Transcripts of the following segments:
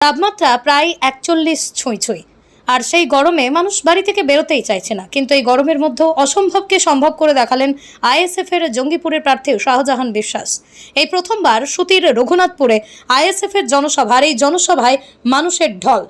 তাপমাত্রা প্রায় একচল্লিশ ছুঁই ছুঁই। আর সেই গরমে মানুষ বাড়ি থেকে বেরোতেই চাইছে না। কিন্তু এই গরমের মধ্যেও অসম্ভবকে সম্ভব করে দেখালেন আইএসএফ এর জঙ্গিপুরের প্রার্থী শাহজাহান বিশ্বাস। এই প্রথমবার সুতির রঘুনাথপুরে আইএসএফ এর জনসভা আর এই জনসভায় মানুষের ঢল।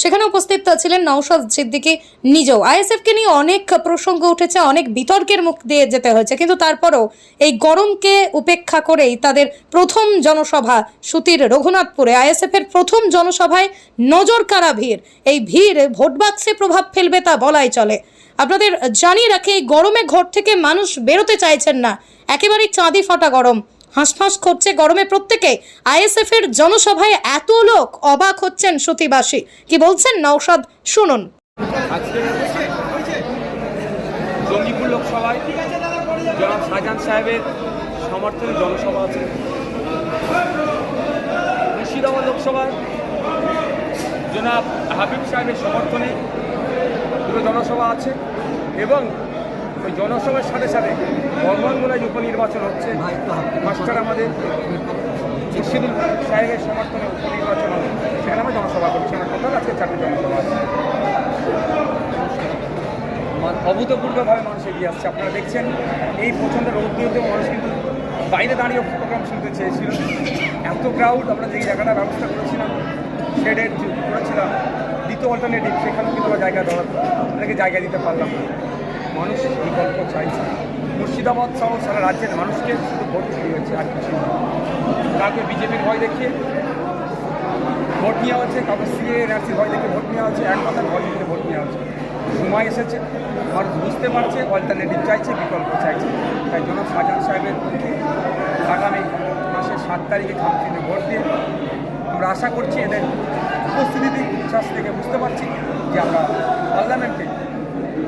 সেখানে উপস্থিত ছিলেন নওশাদ সিদ্দিকী নিজেও। আইএসএফকে নিয়ে অনেক প্রসঙ্গ উঠেছে, অনেক বিতর্কের মুখ দিয়ে যেতে হয়েছে, কিন্তু তারপরেও এই গরমকে উপেক্ষা করেই তাদের প্রথম জনসভা সুতির রঘুনাথপুরে। আইএসএফ এর প্রথম জনসভায় নজর কাড়া ভিড়? এই ভিড় ভোট বাক্সে প্রভাব ফেলবে তা বলাই চলে। আপনাদের জানিয়ে রাখি, এই গরমে ঘর থেকে মানুষ বেরোতে চাইছেন না। একেবারেই চাঁদি ফাটা গরম। হাঁসফাঁস করছে গরমে প্রত্যেকে। আইএসএফ এর জনসভায় এত লোক অবাক হচ্ছেন সুতিবাসী। কি বলছেন নওশাদ? শুনুন। জঙ্গিপুর লোকসভায় জনাব সাহেবের সমর্থনে জনসভা আছে। মুর্শিদাবাদ লোকসভায় জনাব হাবিব সাহেবের সমর্থনে দুটো জনসভা আছে এবং ওই জনসভার সাথে সাথে বর্মনগোলায় উপনির্বাচন হচ্ছে। মাস্টার আমাদের মুর্শিদুল সাহেবের সমর্থনে উপনির্বাচন হবে। সেখানে আমরা জনসভা করছি আমার টোটাল আজকে চারটে জনসভা আছে। অভূতপূর্বভাবে মানুষ এগিয়ে আসছে। আপনারা দেখছেন এই প্রচণ্ড রৌদ্রতেও মানুষ কিন্তু বাইরে দাঁড়িয়ে প্রোগ্রাম শুনতে চেয়েছিল। এত ক্রাউড আমরা যে জায়গাটা ব্যবস্থা করেছিলাম শেডের করেছিলাম দ্বিতীয় অল্টারনেটিভ সেখানেও কিন্তু আমরা জায়গা দেওয়ার অনেকে জায়গা দিতে পারলাম না। মানুষ বিকল্প চাইছে। মুর্শিদাবাদ সহ সারা রাজ্যের মানুষকে শুধু ভোট চুরি হয়েছে আর কিছু কাউকে বিজেপির ভয় দেখিয়ে ভোট নেওয়া হচ্ছে, কাউকে সিএ এনআরসির ভয় দেখে ভোট নেওয়া হচ্ছে, এক কথার ভয় দেখে ভোট নেওয়া হচ্ছে। সময় এসেছে, মানুষ বুঝতে পারছে অল্টারনেটিভ চাইছে, বিকল্প চাইছে। তাই জন্য শাহজাহান সাহেবের আগামী মাসের সাত তারিখে কাউন্সিলে ভোট দিয়ে আমরা আশা করছি এদের উপস্থিতি উচ্ছ্বাস থেকে বুঝতে পারছি যে আমরা পার্লামেন্টে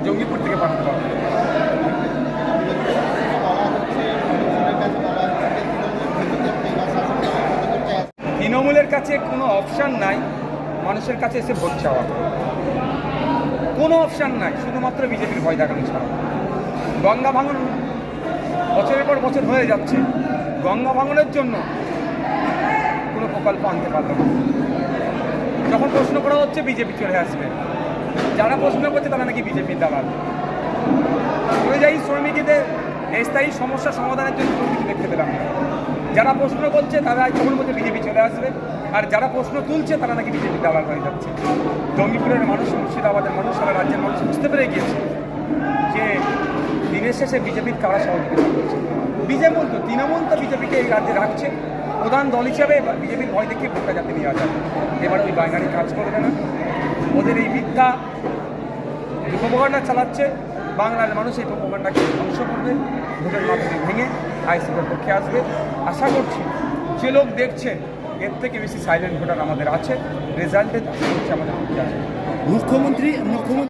জঙ্গিপুর থেকে পাঠাতে পারব তৃণমূলের কাছে কোনো অপশান নাই, মানুষের কাছে এসে ভোট চাওয়া। কোনো অপশান নাই, শুধুমাত্র বিজেপির ভয় দেখানো ছাড়া। গঙ্গা ভাঙন বছরের পর বছর হয়ে যাচ্ছে। গঙ্গা ভাঙনের জন্য কোনো প্রকল্প আনতে পারল না। যখন প্রশ্ন করা হচ্ছে, বিজেপি চলে আসবে। যারা প্রশ্ন করছে, তারা নাকি বিজেপির দালাল। অনুযায়ী শ্রমিকদের, স্থায়ী সমস্যা সমাধানের জন্য কোনো দেখতে পেলাম যারা প্রশ্ন করছে, তারা তখন মধ্যে বিজেপি চলে আসবে। আর যারা প্রশ্ন তুলছে, তারা নাকি বিজেপির দালাল হয়ে যাচ্ছে। জঙ্গিপুরের মানুষ, মুর্শিদাবাদের মানুষ, সারা রাজ্যের মানুষ বুঝতে পেরে গিয়েছে যে দিনের শেষে বিজেপির কারা সহযোগিতা করছে বিজেপি তো, তৃণমূল তো বিজেপিকে এই রাজ্যে রাখছে। প্রধান দল হিসেবে বিজেপির ভয় দেখিয়ে ভোটটা যাতে নেওয়া যায়। এবার ওই বাইনারি কাজ করবে না। ওদের এই মিথ্যা প্রোপাগান্ডা চালাচ্ছে। বাংলার মানুষ এই প্রোপাগান্ডাকে ধ্বংস করবে, ভোটের মাধ্যমে ভেঙে আইসিপির পক্ষে আসবে। আশা করছি যে লোক দেখছেন এর থেকে বেশি সাইলেন্ট ভোটার আমাদের আছে রেজাল্টে আশা করছি আমাদের পক্ষে আসবে। মুখ্যমন্ত্রী মুখ্যমন্ত্রী